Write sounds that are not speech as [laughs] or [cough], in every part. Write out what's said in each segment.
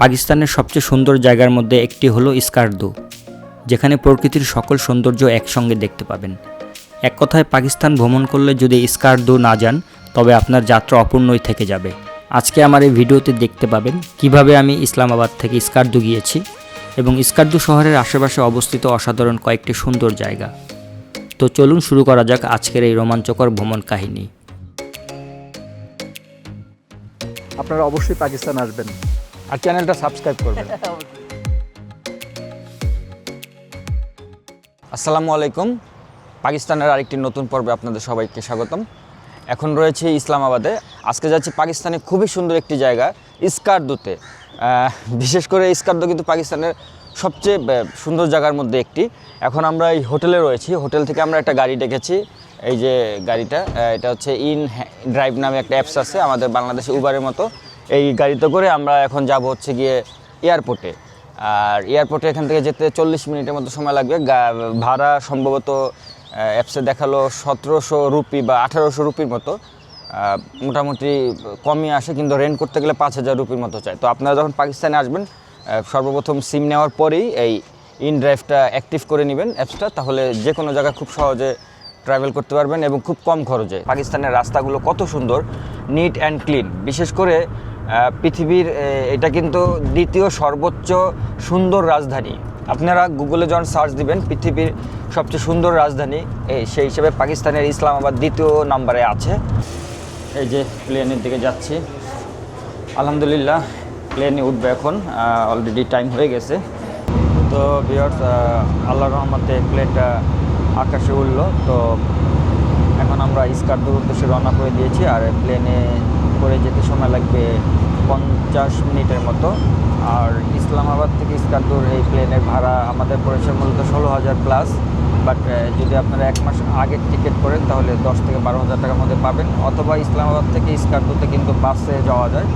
পাকিস্তানের সবচেয়ে সুন্দর জায়গার মধ্যে একটি হলো স্কার্দু যেখানে প্রকৃতির সকল সৌন্দর্য একসঙ্গে দেখতে পাবেন। এক কথায়, পাকিস্তান ভ্রমণ করলে যদি স্কার্দু না যান, তবে আপনার যাত্রা অপূর্ণই থেকে যাবে। আজকে আমার এই ভিডিওতে দেখতে পাবেন কীভাবে আমি ইসলামাবাদ থেকে স্কার্দু গিয়েছি এবং স্কার্দু শহরের আশেপাশে অবস্থিত অসাধারণ কয়েকটি সুন্দর জায়গা। তো চলুন শুরু করা যাক আজকের এই রোমাঞ্চকর ভ্রমণ কাহিনী। আপনারা অবশ্যই পাকিস্তান আসবেন। আর চ্যানেলটা সাবস্ক্রাইব করবেন। [laughs] আসসালামু আলাইকুম। পাকিস্তানের আরেকটি নতুন পর্বে আপনাদের সবাইকে স্বাগতম। এখন রয়েছে ইসলামাবাদে। আজকে যাচ্ছি পাকিস্তানে খুবই সুন্দর একটি জায়গা ইস্কার্দুতে। বিশেষ করে ইস্কার্দু কিন্তু পাকিস্তানের সবচেয়ে সুন্দর জায়গার মধ্যে একটি। এখন আমরা এই হোটেলে রয়েছি। হোটেল থেকে আমরা একটা গাড়ি ডেকেছি। এই যে গাড়িটা এটা হচ্ছে ইন ড্রাইভ নামে একটা অ্যাপস আছে আমাদের বাংলাদেশে উবারের মতো। এই গাড়িতে করে আমরা এখন যাব হচ্ছে গিয়ে এয়ারপোর্টে আর এয়ারপোর্টে এখান থেকে যেতে চল্লিশ মিনিটের মতো সময় লাগবে। ভাড়া সম্ভবত অ্যাপসে দেখাল সতেরোশো রুপি বা আঠারোশো রুপির মতো। মোটামুটি কমই আসে, কিন্তু রেন্ট করতে গেলে পাঁচ হাজার রুপির মতো চাই। তো আপনারা যখন পাকিস্তানে আসবেন সর্বপ্রথম সিম নেওয়ার পরেই এই ইন ড্রাইভটা অ্যাক্টিভ করে নেবেন অ্যাপসটা তাহলে যে কোনো জায়গায় খুব সহজে ট্রাভেল করতে পারবেন এবং খুব কম খরচে। পাকিস্তানের রাস্তাগুলো কত সুন্দর নিট অ্যান্ড ক্লিন বিশেষ করে পৃথিবীর এটা কিন্তু দ্বিতীয় সর্বোচ্চ সুন্দর রাজধানী। আপনারা গুগলে যখন সার্চ দিবেন, পৃথিবীর সবচেয়ে সুন্দর রাজধানী সেই হিসেবে পাকিস্তানের ইসলামাবাদ দ্বিতীয় নাম্বারে আছে। এই যে প্লেনের দিকে যাচ্ছি। আলহামদুলিল্লাহ প্লেনে উঠবে এখন অলরেডি টাইম হয়ে গেছে। তো বিয়ার্স আল্লাহ রহমতে প্লেনটা আকাশে উঠল তো এখন আমরা ইস্কার্দুর উদ্দেশ্যে রওনা করে দিয়েছি, আর প্লেনে করে যেতে সময় লাগবে পঞ্চাশ মিনিটের মতো। আর ইসলামাবাদ থেকে ইস্কার্দুর এই প্লেনের ভাড়া আমাদের পড়েছে মূলত ষোলো হাজার প্লাস বাট যদি আপনারা এক মাস আগে টিকিট করেন, তাহলে দশ থেকে বারো হাজার টাকার মধ্যে পাবেন। অথবা ইসলামাবাদ থেকে ইস্কার্দুতে কিন্তু বাসে যাওয়া যায়।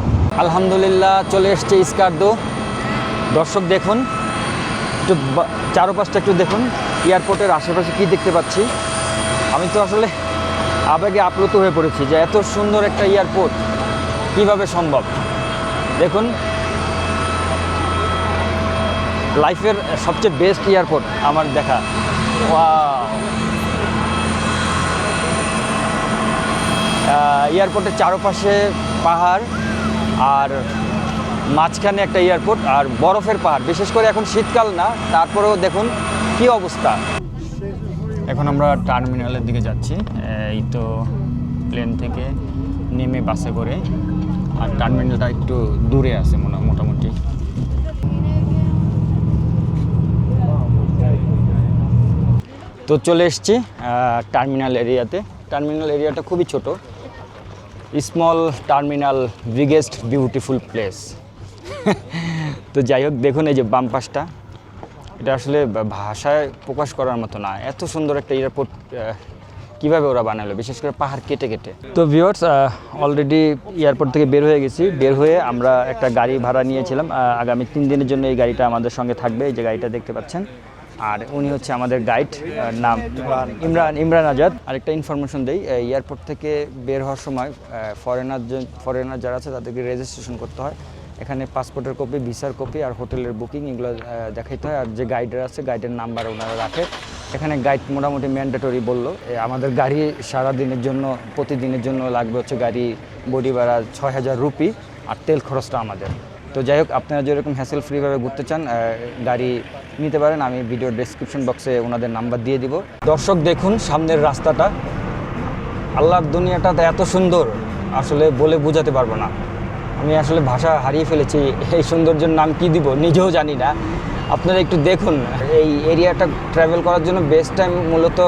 আলহামদুলিল্লাহ, চলে এসছে ইস্কার্দু দর্শক দেখুন, একটু চারোপাশটা একটু দেখুন, এয়ারপোর্টের আশেপাশে কি দেখতে পাচ্ছি। আমি তো আসলে আবেগে আপ্লুত হয়ে পড়েছি যে এত সুন্দর একটা এয়ারপোর্ট। কীভাবে সম্ভব? দেখুন, লাইফের সবচেয়ে বেস্ট এয়ারপোর্ট আমার দেখা! এয়ারপোর্টের চারপাশে পাহাড় আর মাঝখানে একটা এয়ারপোর্ট আর বরফের পাহাড়। বিশেষ করে এখন শীতকাল না, তারপরেও দেখুন কি অবস্থা। এখন আমরা টার্মিনালের দিকে যাচ্ছি। এই তো প্লেন থেকে নেমে বাসে করে আর টার্মিনালটা একটু দূরে আছে মোটা- মোটামুটি। তো চলে এসছি টার্মিনাল এরিয়াতে। টার্মিনাল এরিয়াটা খুবই ছোট। Small terminal, biggest beautiful place. তো যাই হোক, দেখুন এই যে বাম পাশটা। এটা আসলে ভাষায় প্রকাশ করার মতো না। এত সুন্দর একটা এয়ারপোর্ট কীভাবে ওরা বানালো? বিশেষ করে পাহাড় কেটে কেটে। তো ভিওর্স অলরেডি এয়ারপোর্ট থেকে বের হয়ে গেছি। বের হয়ে আমরা একটা গাড়ি ভাড়া নিয়েছিলাম। আগামী তিন দিনের জন্য এই গাড়িটা আমাদের সঙ্গে থাকবে। এই যে গাড়িটা দেখতে পাচ্ছেন। আর উনি হচ্ছে আমাদের গাইড নাম ইমরান। ইমরান আজাদ। আরেকটা ইনফরমেশন দেই। এয়ারপোর্ট থেকে বের হওয়ার সময় ফরেনার ফরেনার যারা আছে তাদেরকে রেজিস্ট্রেশন করতে হয়। এখানে পাসপোর্টের কপি ভিসার কপি আর হোটেলের বুকিং এগুলো দেখাইতে হয়। আর যে গাইডার আছে গাইডের নাম্বার ওনারা রাখে। এখানে গাইড মোটামুটি ম্যান্ডেটরি বলল। আমাদের গাড়ি সারা দিনের জন্য, প্রতিদিনের জন্য লাগবে হচ্ছে গাড়ি বডি ভাড়া ছয় হাজার রুপি আর তেল খরচটা আমাদের। তো যাই হোক, আপনারা যেরকম হ্যাসেল ফ্রিভাবে ঘুরতে চান গাড়ি নিতে পারেন, আমি ভিডিও ডেসক্রিপশন বক্সে ওনাদের নাম্বার দিয়ে দিব। দর্শক দেখুন সামনের রাস্তাটা। আল্লাহর দুনিয়াটা এত সুন্দর, আসলে বলে বোঝাতে পারব না। আমি আসলে ভাষা হারিয়ে ফেলেছি, এই সৌন্দর্যের নাম কি দিব নিজেও জানি না। আপনারা একটু দেখুন। এই এরিয়াটা ট্রাভেল করার জন্য বেস্ট টাইম মূলত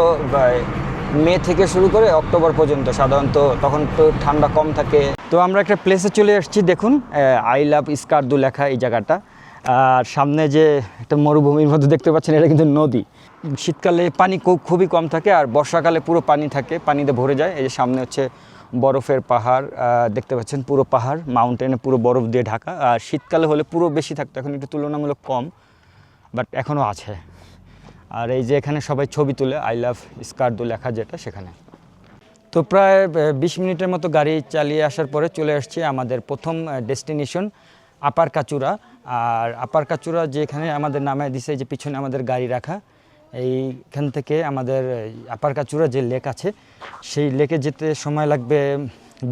মে থেকে শুরু করে অক্টোবর পর্যন্ত সাধারণত, তখন তো ঠান্ডা কম থাকে। তো আমরা একটা প্লেসে চলে এসেছি, দেখুন আই লাভ ইস্কার্দু লেখা এই জায়গাটা। আর সামনে যে একটা মরুভূমির মধ্যে দেখতে পাচ্ছেন, এটা কিন্তু নদী। শীতকালে পানি খুব- খুবই কম থাকে, আর বর্ষাকালে পুরো পানি থাকে, পানিতে ভরে যায়। এই যে সামনে হচ্ছে বরফের পাহাড় দেখতে পাচ্ছেন পুরো পাহাড় মাউন্টেনে পুরো বরফ দিয়ে ঢাকা। আর শীতকালে হলে পুরো বেশি থাকতো, এখন একটু তুলনামূলক কম। বাট এখনও আছে। আর এই যে এখানে সবাই ছবি তুলে আই লাভ স্কার্দু লেখা যেটা সেখানে। তো প্রায় বিশ মিনিটের মতো গাড়ি চালিয়ে আসার পরে চলে আসছি আমাদের প্রথম ডেস্টিনেশন আপার কাচুরা আর আপার কাচুরা যেখানে আমাদের নামে দিছে যে পিছনে আমাদের গাড়ি রাখা, এইখান থেকে আমাদের আপার কাচুরা যে লেক আছে, সেই লেকে যেতে সময় লাগবে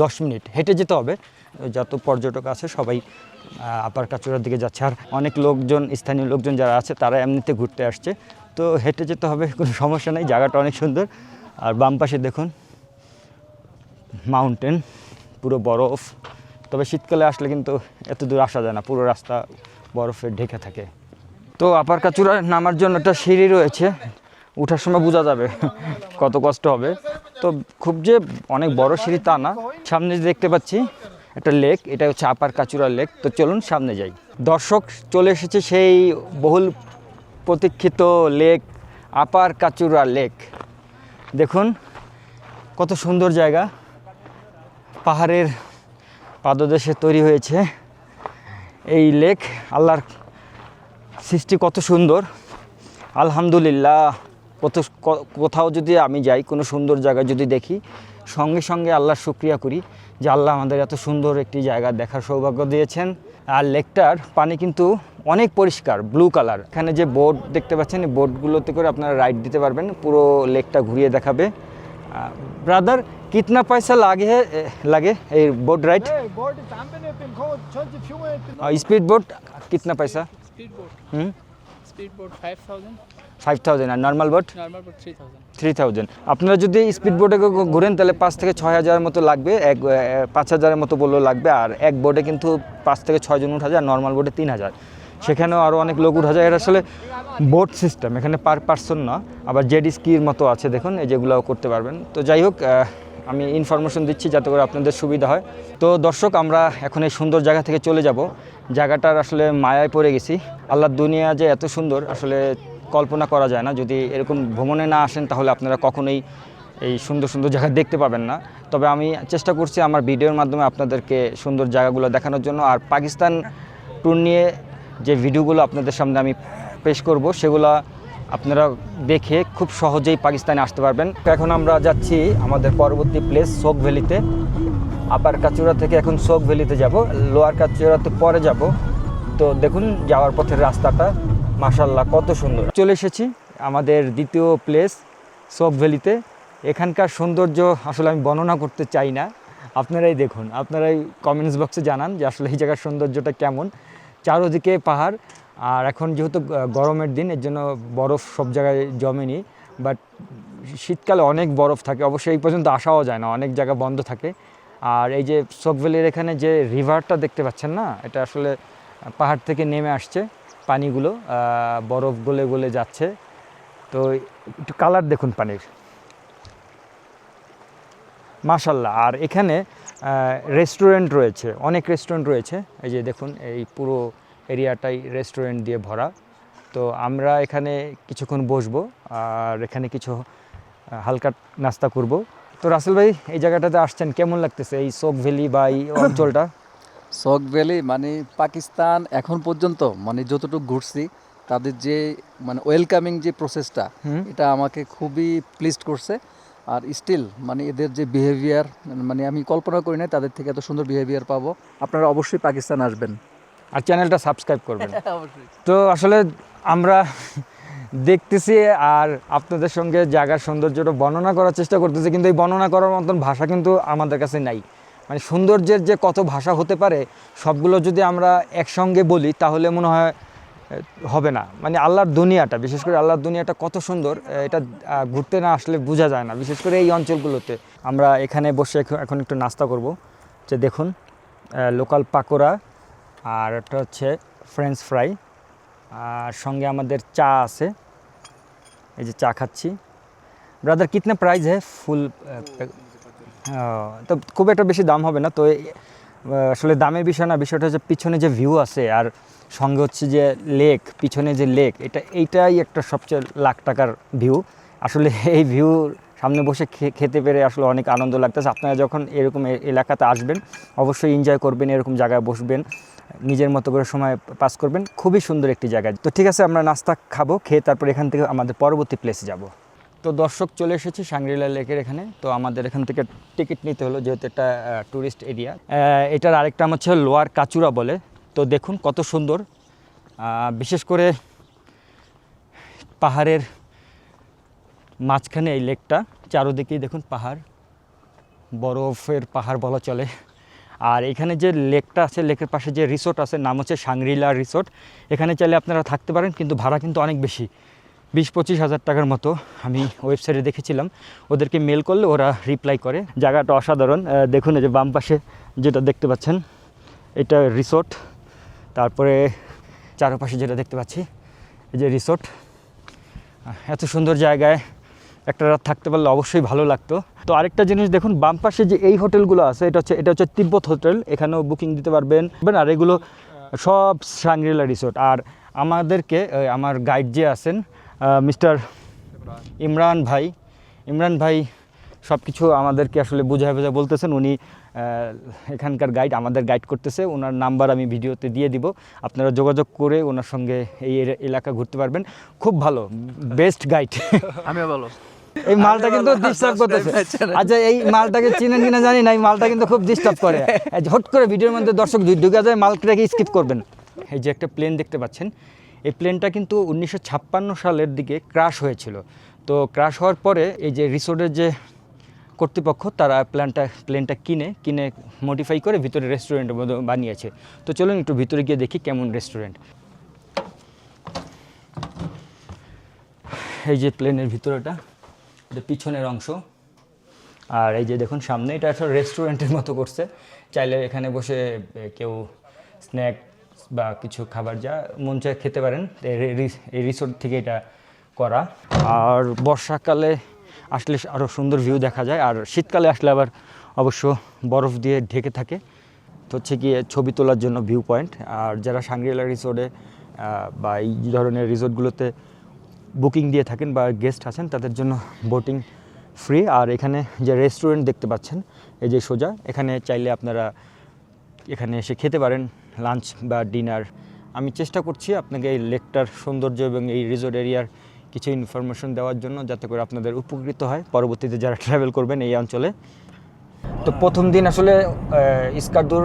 দশ মিনিট। হেঁটে যেতে হবে, যত পর্যটক আছে সবাই আপার কাচুরার দিকে যাচ্ছে। আর অনেক লোকজন, স্থানীয় লোকজন যারা আছে, তারা এমনিতে ঘুরতে আসছে। তো হেঁটে যেতে হবে, কোনো সমস্যা নেই, জায়গাটা অনেক সুন্দর। আর বাম পাশে দেখুন মাউন্টেন পুরো বরফ। তবে শীতকালে আসলে কিন্তু এত দূর আসা যায় না, পুরো রাস্তা বরফে ঢেকে থাকে। তো আপার কাচুরা নামার জন্য একটা সিঁড়ি রয়েছে, উঠার সময় বোঝা যাবে কত কষ্ট হবে। তো খুব যে অনেক বড় সিঁড়ি তা না, সামনে দেখতে পাচ্ছি একটা লেক এটা হচ্ছে আপার কাচুরা লেক তো চলুন সামনে যাই। দর্শক, চলে এসেছে সেই বহুল প্রতীক্ষিত লেক আপার কাচুরা লেক দেখুন, কত সুন্দর জায়গা। পাহাড়ের পাদদেশে তৈরি হয়েছে এই লেক আল্লাহর সৃষ্টি কত সুন্দর। আলহামদুলিল্লাহ। কোথাও যদি আমি যাই কোনো সুন্দর জায়গা যদি দেখি সঙ্গে সঙ্গে আল্লাহর শুক্রিয়া করি যে আল্লাহ আমাদের এত সুন্দর একটি জায়গা দেখার সৌভাগ্য দিয়েছেন। আর লেকটার পানি কিন্তু অনেক পরিষ্কার ব্লু কালার এখানে যে বোট দেখতে পাচ্ছেন এই বোটগুলোতে করে আপনারা রাইড দিতে পারবেন পুরো লেকটা ঘুরিয়ে দেখাবে। ব্রাদার কিতনা পয়সা লাগে হে- লাগে এই বোট রাইড. স্পিড বোট কিতনা পয়সা? Speedboat. হুম? Speedboat 5000, ফাইভ থাউজেন্ড আর normal boat normal boat 3000. Three thousand আপনারা যদি স্পিড বোটে ঘুরেন তাহলে পাঁচ থেকে ছয় হাজারের মতো লাগবে এক পাঁচ হাজারের মতো বললেও লাগবে আর এক বোটে কিন্তু পাঁচ থেকে ছয়জন উঠা যায় নর্মাল বোটে তিন হাজার। সেখানেও আরও অনেক লোক উঠা যায়। এটা আসলে বোট সিস্টেম এখানে পার পার্সন না আবার জেড স্কির মতো আছে দেখুন এই যেগুলো করতে পারবেন। তো যাই হোক আমি ইনফরমেশন দিচ্ছি যাতে করে আপনাদের সুবিধা হয়। তো দর্শক আমরা এখন এই সুন্দর জায়গা থেকে চলে যাব। জায়গাটার আসলে মায়ায় পড়ে গেছি। আল্লাহর দুনিয়া যে এত সুন্দর আসলে কল্পনা করা যায় না। যদি এরকম ভ্রমণে না আসেন, তাহলে আপনারা কখনোই এই সুন্দর সুন্দর জায়গা দেখতে পাবেন না। তবে আমি চেষ্টা করছি আমার ভিডিওর মাধ্যমে আপনাদেরকে সুন্দর জায়গাগুলো দেখানোর জন্য। আর পাকিস্তান ট্যুর নিয়ে যে ভিডিওগুলো আপনাদের সামনে আমি পেশ করব, সেগুলো আপনারা দেখে খুব সহজেই পাকিস্তানে আসতে পারবেন। এখন আমরা যাচ্ছি আমাদের পরবর্তী প্লেস সোক ভ্যালিতে আপার কাচুরা থেকে এখন সোক ভ্যালিতে যাব। লোয়ার কাচুরাতে পরে যাব। তো দেখুন, যাওয়ার পথের রাস্তাটা। মাশাল্লাহ কত সুন্দর। চলে এসেছি আমাদের দ্বিতীয় প্লেস সোক ভ্যালিতে এখানকার সৌন্দর্য আসলে আমি বর্ণনা করতে চাই না। আপনারাই দেখুন, আপনারাই কমেন্টস বক্সে জানান যে আসলে এই জায়গার সৌন্দর্যটা কেমন। চারোদিকে পাহাড়, আর এখন যেহেতু গরমের দিন, এর জন্য বরফ সব জায়গায় জমেনি। বাট শীতকালে অনেক বরফ থাকে, অবশ্যই এই পর্যন্ত আসাও যায় না, অনেক জায়গা বন্ধ থাকে। আর এই যে সোকভ্যালির এখানে যে রিভারটা দেখতে পাচ্ছেন না, এটা আসলে পাহাড় থেকে নেমে আসছে। পানিগুলো বরফ গলে গলে যাচ্ছে। তো একটু কালার দেখুন পানির। মাশাল্লাহ আর এখানে রেস্টুরেন্ট রয়েছে, অনেক রেস্টুরেন্ট রয়েছে। এই যে দেখুন, এই পুরো এরিয়াটাই রেস্টুরেন্ট দিয়ে ভরা। তো আমরা এখানে কিছুক্ষণ বসবো, আর এখানে কিছু হালকা নাস্তা করব। তো রাসেল ভাই, এই জায়গাটাতে আসছেন, কেমন লাগতেছে এই সোক ভ্যালি বা এই অঞ্চলটা? সক ভ্যালি মানে পাকিস্তান এখন পর্যন্ত মানে যতটুকু ঘুরছি তাদের যে মানে ওয়েলকামিং যে প্রসেসটা এটা আমাকে খুবই প্লিজড করছে। আর স্টিল মানে এদের যে বিহেভিয়ার মানে আমি কল্পনা করি না তাদের থেকে এত সুন্দর বিহেভিয়ার পাবো। আপনারা অবশ্যই পাকিস্তান আসবেন। আর চ্যানেলটা সাবস্ক্রাইব করবেন। [laughs] তো আসলে আমরা দেখতেছি আর আপনাদের সঙ্গে জায়গার সৌন্দর্যটা বর্ণনা করার চেষ্টা করতেছি কিন্তু এই বর্ণনা করার মতন ভাষা কিন্তু আমাদের কাছে নাই। মানে সৌন্দর্যের যে কত ভাষা হতে পারে, সবগুলো যদি আমরা একসঙ্গে বলি, তাহলে মনে হয় হবে না। মানে আল্লাহর দুনিয়াটা, বিশেষ করে আল্লাহর দুনিয়াটা কত সুন্দর এটা ঘুরতে না আসলে বোঝা যায় না। বিশেষ করে এই অঞ্চলগুলোতে। আমরা এখানে বসে এখন- একটু নাস্তা করব। যে দেখুন লোকাল পাকোড়া, আর একটা হচ্ছে ফ্রেঞ্চ ফ্রাই, আর সঙ্গে আমাদের চা আছে। এই যে চা খাচ্ছি। ব্রাদার, কিতনা প্রাইস হ্যাঁ ফুল তো খুব একটা বেশি দাম হবে না। তো আসলে দামের বিষয় না, বিষয়টা হচ্ছে পিছনে যে ভিউ আছে, আর সঙ্গে হচ্ছে যে লেক পিছনে যে লেক এটা, এইটাই একটা সবচেয়ে লাখ টাকার ভিউ আসলে এই ভিউ সামনে বসে খেতে পেরে আসলে অনেক আনন্দ লাগতেছে। আপনারা যখন এরকম এলাকাতে আসবেন, অবশ্যই এনজয় করবেন, এরকম জায়গায় বসবেন, নিজের মতো করে সময় পাস করবেন। খুবই সুন্দর একটি জায়গা। তো ঠিক আছে, আমরা নাস্তা খাব, খেয়ে তারপর এখান থেকে আমাদের পরবর্তী প্লেসে যাব। তো দর্শক চলে এসেছি সাংরিলা লেকের এখানে। তো আমাদের এখান থেকে টিকিট নিতে হলো, যেহেতু একটা ট্যুরিস্ট এরিয়া এটার আরেকটা নাম হচ্ছে লোয়ার কাচুরা বলে। তো দেখুন কত সুন্দর। বিশেষ করে পাহাড়ের মাঝখানে এই লেকটা, চারোদিকেই দেখুন পাহাড়। বরফের পাহাড় বলা চলে। আর এখানে যে লেকটা আছে, লেকের পাশে যে রিসোর্ট আছে, নাম হচ্ছে সাংরিলা রিসোর্ট এখানে চাইলে আপনারা থাকতে পারেন, কিন্তু ভাড়া কিন্তু অনেক বেশি। বিশ পঁচিশ হাজার টাকার মতো আমি ওয়েবসাইটে দেখেছিলাম। ওদেরকে মেল করলে ওরা রিপ্লাই করে। জায়গাটা অসাধারণ। দেখুন যে বাম পাশে যেটা দেখতে পাচ্ছেন, এটা রিসোর্ট তারপরে চারপাশে যেটা দেখতে পাচ্ছি, এই যে রিসোর্ট এত সুন্দর জায়গায় একটা রাত থাকতে পারলে অবশ্যই ভালো লাগতো। তো আরেকটা জিনিস দেখুন, বাম পাশে যে এই হোটেলগুলো আছে, এটা হচ্ছে এটা হচ্ছে তিব্বত হোটেল। এখানেও বুকিং দিতে পারবেন। আর এগুলো সব সাংরিলা রিসোর্ট আর আমাদেরকে আমার গাইড যে আছেন মিস্টার ইমরান ভাই। ইমরান ভাই সব কিছু আমাদেরকে আসলে বুঝায় বোঝা বলতেছেন। উনি এখানকার গাইড আমাদের গাইড করতেছে। ওনার নাম্বার আমি ভিডিওতে দিয়ে দিব। আপনারা যোগাযোগ করে ওনার সঙ্গে এই এলাকা ঘুরতে পারবেন। খুব ভালো বেস্ট গাইড আমিও বলো এই মালটা কিন্তু ডিস্টার্ব করতেছে। আচ্ছা এই মালটাকে চিনেন কিনা জানি না এই মালটা কিন্তু খুব ডিস্টার্ব করে। হট করে ভিডিওর মধ্যে দর্শক ঢুকে যায় মালটাকে স্কিপ করবেন। এই যে একটা প্লেন দেখতে পাচ্ছেন। এই প্লেনটা কিন্তু উনিশশো ছাপ্পান্ন সালের দিকে ক্রাশ হয়েছিল। তো ক্রাশ হওয়ার পরে এই যে রিসোর্টের যে কর্তৃপক্ষ, তারা প্ল্যানটা প্লেনটা কিনে কিনে মডিফাই করে ভিতরে রেস্টুরেন্টের মতো বানিয়েছে। তো চলুন একটু ভিতরে গিয়ে দেখি কেমন রেস্টুরেন্ট এই যে প্লেনের ভিতরেটা, এটা পিছনের অংশ। আর এই যে দেখুন, সামনে এটা একটা রেস্টুরেন্টের মতো করছে। চাইলে এখানে বসে কেউ স্ন্যাক বা কিছু খাবার যা মন চায় খেতে পারেন। এই রিসোর্ট থেকে এটা করা। আর বর্ষাকালে আসলে আরও সুন্দর ভিউ দেখা যায়। আর শীতকালে আসলে আবার অবশ্য বরফ দিয়ে ঢেকে থাকে। তো হচ্ছে গিয়ে ছবি তোলার জন্য ভিউ পয়েন্ট আর যারা সাংরিলা রিসোর্টে বা এই ধরনের রিসোর্টগুলোতে বুকিং দিয়ে থাকেন বা গেস্ট আছেন, তাদের জন্য বোটিং ফ্রি আর এখানে যে রেস্টুরেন্ট দেখতে পাচ্ছেন, এই যে সোজা, এখানে চাইলে আপনারা এখানে এসে খেতে পারেন। লাঞ্চ বা ডিনার। আমি চেষ্টা করছি আপনাকে এই লেকটার সৌন্দর্য এবং এই রিসোর্ট এরিয়ার কিছু ইনফরমেশন দেওয়ার জন্য যাতে করে আপনাদের উপকৃত হয়। পরবর্তীতে যারা ট্রাভেল করবেন এই অঞ্চলে। তো প্রথম দিন আসলে ইস্কারদুর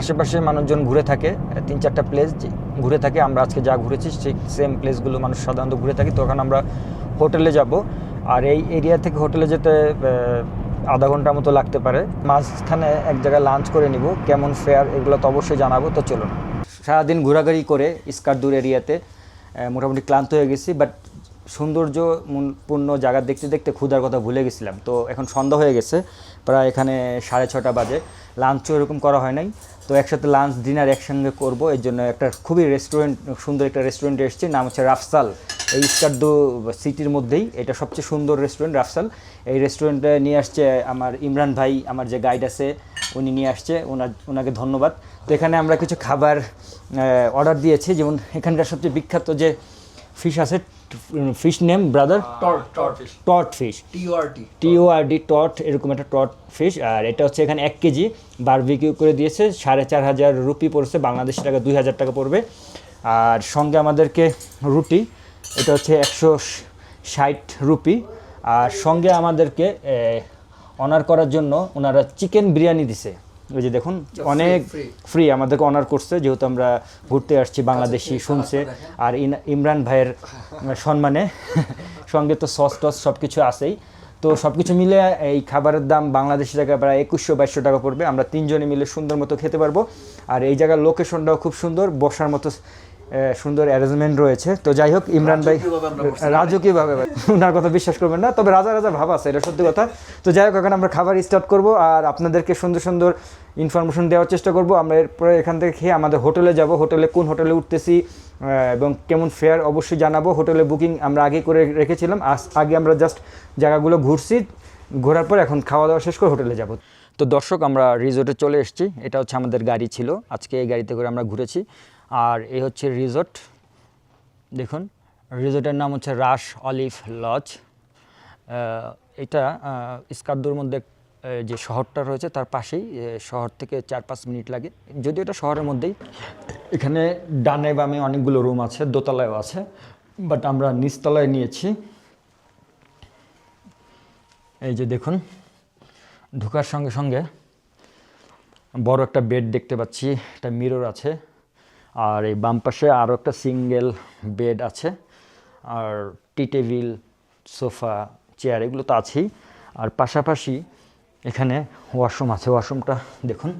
আশেপাশে মানুষজন ঘুরে থাকে। তিন চারটা প্লেস ঘুরে থাকে। আমরা আজকে যা ঘুরেছি সেই সেম প্লেসগুলো মানুষ সাধারণত ঘুরে থাকি। তখন আমরা হোটেলে যাব। আর এই এরিয়া থেকে হোটেলে যেতে আধা ঘণ্টার মতো লাগতে পারে। মাঝখানে এক জায়গায় লাঞ্চ করে নিব, কেমন ফেয়ার এগুলো তো অবশ্যই জানাব, তো চলুন। সারাদিন ঘোরাঘুরি করে ইস্কারদুর এরিয়াতে মোটামুটি ক্লান্ত হয়ে গেছি বাট সৌন্দর্য মূল- পূর্ণ জায়গা দেখতে দেখতে ক্ষুধার কথা ভুলে গেছিলাম। তো এখন সন্ধ্যা হয়ে গেছে, প্রায় এখানে সাড়ে ছটা বাজে। লাঞ্চও এরকম করা হয় নাই। তো একসাথে লাঞ্চ ডিনার একসঙ্গে করব। এর জন্য একটা খুবই রেস্টুরেন্ট সুন্দর একটা রেস্টুরেন্টে এসেছি। নাম হচ্ছে রাফসাল এই ইস্কার্দো সিটির মধ্যেই এটা সবচেয়ে সুন্দর রেস্টুরেন্ট রাফসাল এই রেস্টুরেন্টে নিয়ে আসছে আমার ইমরান ভাই, আমার যে গাইড আছে, উনি নিয়ে আসছে। ওনার ওনাকে ধন্যবাদ। তো এখানে আমরা কিছু খাবার অর্ডার দিয়েছি। যেমন এখানকার সবচেয়ে বিখ্যাত যে ফিশ আছে ফিশ নেম ব্রাদার টট ফিশ টিওআরডি টট এরকম একটা টট ফিশ আর এটা হচ্ছে এখানে এক কেজি। বারবিকিউ করে দিয়েছে সাড়ে চার হাজার রুপি পড়ছে বাংলাদেশি টাকা দুই হাজার টাকা পড়বে। আর সঙ্গে আমাদেরকে রুটি এটা হচ্ছে একশো ষাট রুপি। আর সঙ্গে আমাদেরকে অনার করার জন্য ওনারা চিকেন বিরিয়ানি দিছে। ওই যে দেখুন অনেক ফ্রি আমাদেরকে অনার করছে যেহেতু আমরা ঘুরতে আসছি বাংলাদেশি শুনছে। আর ইন- ইমরান ভাইয়ের সম্মানে [laughs] সঙ্গে তো সস টস সব কিছু আসেই তো সব কিছু মিলে এই খাবারের দাম বাংলাদেশি টাকা প্রায় একুশশো বাইশশো টাকা পড়বে। আমরা তিনজনে মিলে সুন্দর মতো খেতে পারব। আর এই জায়গার লোকেশনটাও খুব সুন্দর বসার মতো সুন্দর অ্যারেঞ্জমেন্ট রয়েছে। তো যাই হোক ইমরান ভাই রাজকীয়ভাবে। ওনার কথা বিশ্বাস করবেন না তবে রাজা রাজা ভাব আছে এটা সত্যি কথা। তো যাই হোক এখন আমরা খাবার স্টার্ট করব আর আপনাদেরকে সুন্দর সুন্দর ইনফরমেশন দেওয়ার চেষ্টা করব। আমরা এরপরে এখান থেকে খেয়ে আমাদের হোটেলে যাব হোটেলে কোন হোটেলে উঠতেছি এবং কেমন ফেয়ার অবশ্যই জানাব। হোটেলে বুকিং আমরা আগে করে রেখেছিলাম আজ আগে আমরা জাস্ট জায়গাগুলো ঘুরছি ঘোরার পর এখন খাওয়া দাওয়া শেষ করে হোটেলে যাব। তো দর্শক আমরা রিসোর্টে চলে এসেছি এটা হচ্ছে আমাদের গাড়ি ছিল আজকে এই গাড়িতে করে আমরা ঘুরেছি। আর এই হচ্ছে রিসোর্ট। দেখুন রিসোর্টের নাম হচ্ছে রাশ অলিভ লজ। এটা আহ, ইস্কার্দুর মধ্যে যে শহরটা রয়েছে তার পাশেই শহর থেকে চার পাঁচ মিনিট লাগে। যদিও এটা শহরের মধ্যেই। এখানে ডানে বামে অনেকগুলো রুম আছে দোতলায়ও আছে বাট আমরা নিচতলায় নিয়েছি। এই যে দেখুন ঢোকার সঙ্গে সঙ্গে বড় একটা বেড দেখতে পাচ্ছি একটা মিরর আছে। আর এই বাম পাশে আরও একটা সিঙ্গেল বেড আছে, আর টি টেবিল, সোফা, চেয়ার এগুলো তো আছেই। আর পাশাপাশি এখানে ওয়াশরুম আছে, ওয়াশরুমটা দেখুন,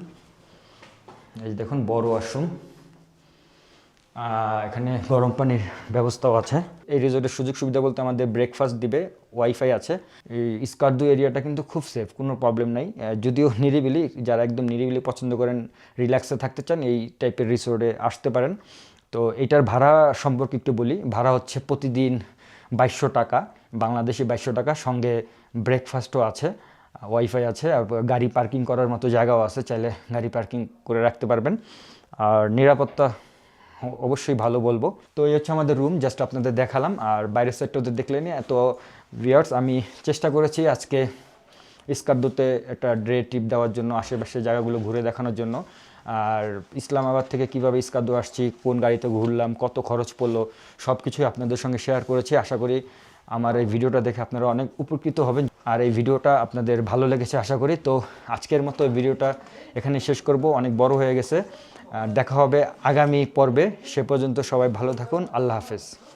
এই দেখুন বড় ওয়াশরুম। এখানে গরম পানির ব্যবস্থাও আছে। এই রিসোর্টের সুযোগ সুবিধা বলতে আমাদের ব্রেকফাস্ট দিবে ওয়াইফাই আছে। এই স্কার্দু এরিয়াটা কিন্তু খুব সেফ কোনো প্রবলেম নাই। যদিও নিরিবিলি, যারা একদম নিরিবিলি পছন্দ করেন রিল্যাক্সে থাকতে চান, এই টাইপের রিসোর্টে আসতে পারেন। তো এটার ভাড়া সম্পর্কে একটু বলি। ভাড়া হচ্ছে প্রতিদিন বাইশশো টাকা, বাংলাদেশি বাইশশো টাকা, সঙ্গে ব্রেকফাস্টও আছে ওয়াইফাই আছে, আর গাড়ি পার্কিং করার মতো জায়গাও আছে, চাইলে গাড়ি পার্কিং করে রাখতে পারবেন। আর নিরাপত্তা অবশ্যই ভালো বলব। তো এই হচ্ছে আমাদের রুম জাস্ট আপনাদের দেখালাম। আর বাইরের সাইডটা ওদের দেখলেনি এত ভিয়ার্স আমি চেষ্টা করেছি আজকে ইস্কার্দোতে একটা ড্রে টিপ দেওয়ার জন্য, আশেপাশের জায়গাগুলো ঘুরে দেখানোর জন্য। আর ইসলামাবাদ থেকে কীভাবে ইস্কার্দো আসছি, কোন গাড়িতে ঘুরলাম, কত খরচ পড়ল সব কিছুই আপনাদের সঙ্গে শেয়ার করেছি। আশা করি আমার এই ভিডিওটা দেখে আপনারা অনেক উপকৃত হবেন। আর এই ভিডিওটা আপনাদের ভালো লেগেছে, আশা করি। তো আজকের মতো ভিডিওটা এখানে শেষ করব। অনেক বড় হয়ে গেছে। দেখা হবে আগামী পর্বে। সে পর্যন্ত সবাই ভালো থাকুন। আল্লাহ হাফেজ।